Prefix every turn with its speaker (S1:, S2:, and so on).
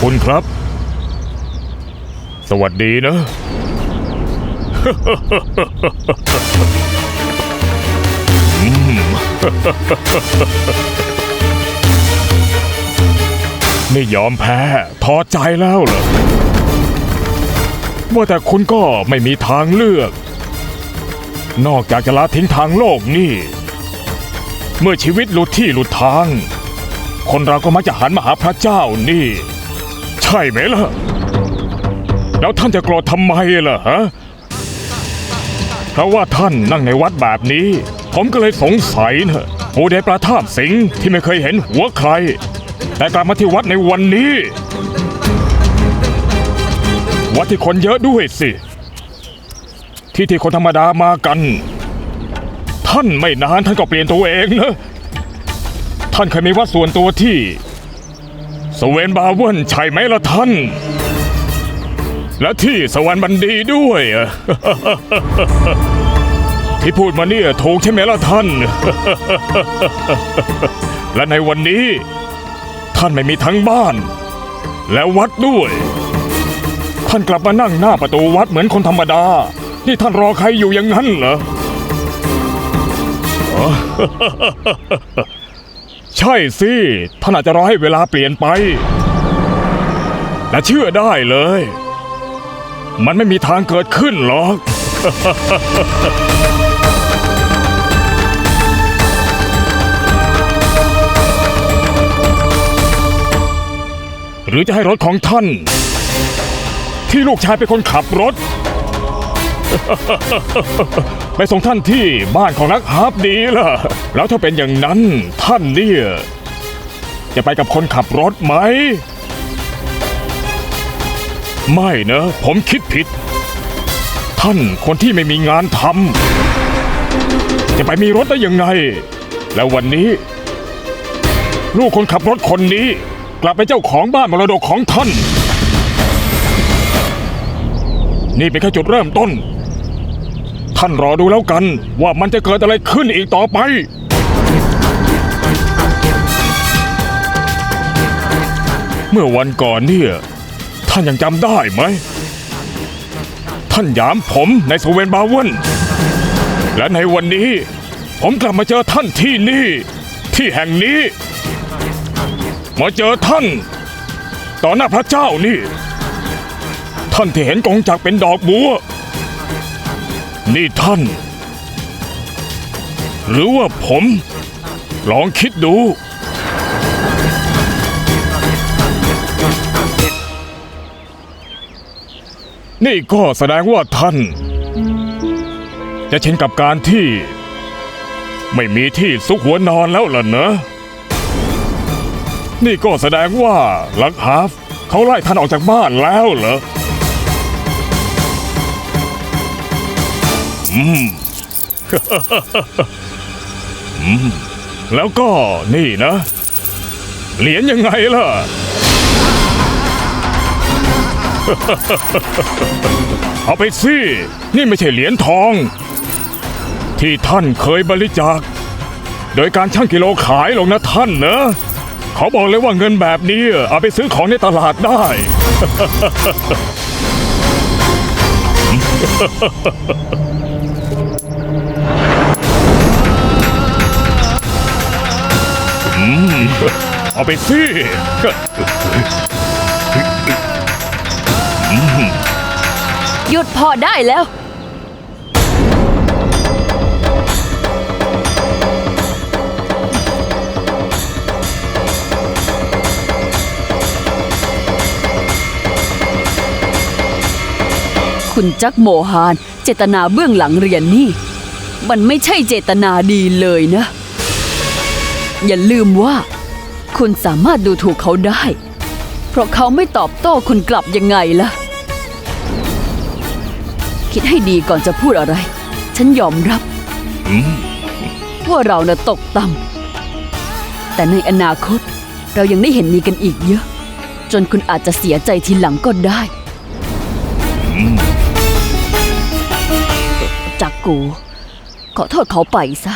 S1: คุณครับ สวัสดีนะ อืม ไม่ยอมแพ้ท้อใจแล้วเหรอว่าแต่คุณก็ไม่มีทางเลือก นอกจากจะละทิ้งทางโลกนี่ เมื่อชีวิตหลุดที่หลุดทาง คนเราก็มักจะหันมาหาพระเจ้านี่ ใช่ไหมล่ะ แล้วท่านจะโกรธทำไมล่ะฮะเพราะว่าท่านนั่งในวัดแบบนี้ ผมก็เลยสงสัยนะผู้ใดประทาบสิงที่ไม่เคยเห็นหัวใคร แต่กลับมาที่วัดในวันนี้ วัดที่คนเยอะด้วยสิ ที่ที่คนธรรมดามากัน ท่านไม่นานท่านก็เปลี่ยนตัวเองนะ ท่านเคยมีวัดส่วนตัวที่สเวนบาเวนใช่ไหมล่ะท่าน และที่สวรรค์บันดีด้วย ที่พูดมาเนี่ยถูกใช่ไหมล่ะท่าน และในวันนี้ ท่านไม่มีทั้งบ้าน และวัดด้วย ท่านกลับมานั่งหน้าประตูวัดเหมือนคนธรรมดา นี่ท่านรอใครอยู่อย่างนั้นเหรอ ใช่สิท่านอาจจะรอให้เวลาเปลี่ยนไปแต่เชื่อได้เลย มันไม่มีทางเกิดขึ้นหรอก หรือจะให้รถของท่าน ที่ลูกชายเป็นคนขับรถ ไปส่งท่านที่บ้านของนักฮาร์ปดีล่ะ แล้วถ้าเป็นอย่างนั้นท่านเนี่ยจะไปกับคนขับรถไหม ไม่นะ ผมคิดผิด ท่านคนที่ไม่มีงานทำจะไปมีรถได้ยังไง แล้ววันนี้ ลูกคนขับรถคนนี้ กลับไปเจ้าของบ้านมรดกของท่าน นี่เป็นแค่จุดเริ่มต้น ท่านรอดูแล้วกันว่ามันจะเกิดอะไรขึ้นอีกต่อไป เมื่อวันก่อนเนี่ย ท่านยังจำได้ไหม ท่านหยามผมในสเวนบาเวนและในวันนี้ ผมกลับมาเจอท่านที่นี่ ที่แห่งนี้ มาเจอท่าน ต่อหน้าพระเจ้านี่ ท่านที่เห็นกองจักเป็นดอกบัว นี่ท่าน หรือว่าผม ลองคิดดู นี่ก็แสดงว่าท่าน จะชินกับการที่ ไม่มีที่ซุกหัวนอนแล้วล่ะเนอะนี่ก็แสดงว่าลักฮาฟเขาไล่ท่านออกจากบ้านแล้วเหรอ อืม อืม แล้วก็นี่นะ เหรียญยังไงล่ะ เอาไปสินี่ไม่ใช่เหรียญทอง ที่ท่านเคยบริจาค โดยการชั่งกิโลขายลงนะท่านเนอะเขาบอกเลยว่าเงินแบบนี้เอาไปซื้อของในตลาดได้ เอาไปสิ
S2: หยุดพอได้แล้ว คุณจักโมฮาน เจตนาเบื้องหลังเรียนนี่ มันไม่ใช่เจตนาดีเลยนะ อย่าลืมว่า คุณสามารถดูถูกเขาได้ เพราะเขาไม่ตอบโต้คุณกลับยังไงล่ะ คิดให้ดีก่อนจะพูดอะไร ฉันยอมรับว่าเราน่ะตกต่ำแต่ในอนาคตเรายังได้เห็นมีกันอีกเยอะ จนคุณอาจจะเสียใจทีหลังก็ได้จักกู ขอโทษเขาไปซะ